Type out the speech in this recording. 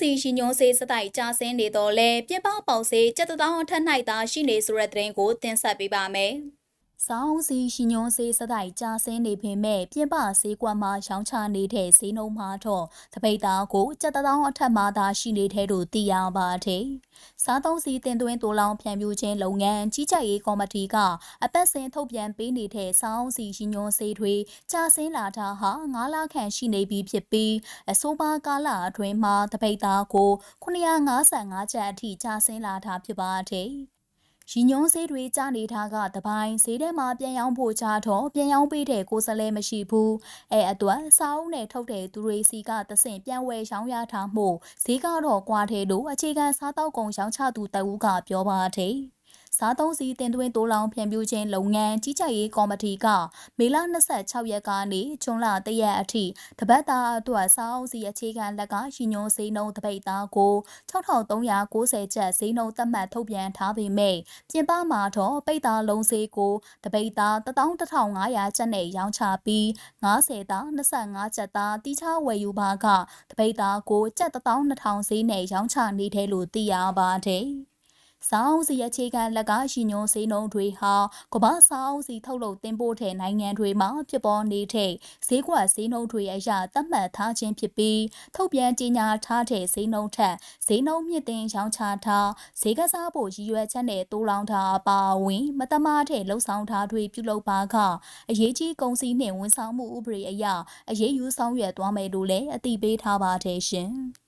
စီရှင်ညွန်စေးစတိုက်ကြာဆင်းနေတော့လဲပြပပေါက်စေးကြက်တောင်းအထက်၌သာရှိနေဆိုတဲ့သတင်းကိုတင်ဆက်ပေးပါမယ်။ စောင်းစီရှင်ညွန်စေးစတိုက်ကြာဆင်းနေပေမဲ့ပြပစေးကွက်မှာရောင်းချနေတဲ့ဈေးနှုန်းမှာတော့တပိတ်သားကိုကြက်တောင်းအထက်မှာသာရှိနေတဲ့လို့သိရပါတယ်။စားသုံးစီတင်သွင်းတိုးလောင်ဖြန့်ဖြူးခြင်းလုပ်ငန်းကြီးကြပ်ရေးကော်မတီကအပတ်စဉ်ထုတ်ပြန်ပေးနေတဲ့စောင်းစီရှင်ညွန်စေးတွေကြာဆင်းလာတာဟာ9လခန့်ရှိနေပြီဖြစ်ပြီးအဆိုပါကာလအတွင်းမှာတပိတ်သားကို955ကျပ်အထိကြာဆင်းလာတာဖြစ်ပါတယ်။ ရီညုံဈေးတွေကျနေတာကတပိုင်းဈေးထဲမှာပြန်ရောင်းဖို့ချတော့ပြန်ရောင်းပေးတဲ့ကိုယ်စားလှယ်မရှိဘူးအဲအတွက်စာအုပ်နဲ့ထုတ်တဲ့သူတွေစီကသဆင့်ပြန်ဝယ်ရောင်းရထားမှုဈေးကတော့ကွာတယ်လို့အခြေခံစားတောက်ကုန်ရောင်းချသူတအူးကပြောပါတယ် စားသုံးစီတင်သွင်းတိုးလောင်ဖြန့်ဖြူးခြင်းလုပ်ငန်းကြီးကြပ်ရေးကော်မတီကမေလ26ရက်ကနေဇွန်လ3ရက်အထိတပတ်တာအတွက်စားအုပ်စီအခြေခံလက်ကရည်ညွှန်းဈေးနှုန်းတပိတ်သားကို6390ကျပ်ဈေးနှုန်းသတ်မှတ်ထုတ်ပြန်ထားပေမဲ့ပြင်ပမှာတော့ပိတ်သားလုံးဈေးကိုတပိတ်သား11500ကျပ်နဲ့ရောင်းချပြီး90သား25ကျပ်သားတိချဝယ်ယူပါကတပိတ်သားကိုကျပ်12000ဈေးနဲ့ရောင်းချနေတယ်လို့သိရပါတယ်။ စောင်းစီအခြေခံလက်ကရှိညွန်စေးနှုံတွေဟာကမ္ဘာစောင်းစီထုတ်လုပ်တင်ပို့တဲ့နိုင်ငံတွေမှာဖြစ်ပေါ်နေတဲ့ဈေးကွက်ဈေးနှုံတွေအရသတ်မှတ်ထားခြင်းဖြစ်ပြီးထုတ်ပြန်ကြေညာထားတဲ့ဈေးနှုံထက်ဈေးနှုံမြင့်တင်ရောင်းချထားဈေးကစားဖို့ရည်ရွယ်ချက်နဲ့တိုးလောင်ထားအပါအဝင် မတမားတဲ့လှုပ်ဆောင်ထားတွေပြုလုပ်ပါကအရေးကြီးကုန်စည်နှင့်ဝန်ဆောင်မှုဥပဒေအရအရေးယူဆောင်ရွက်သွားမယ်လို့လည်းအသိပေးထားပါတယ်ရှင်။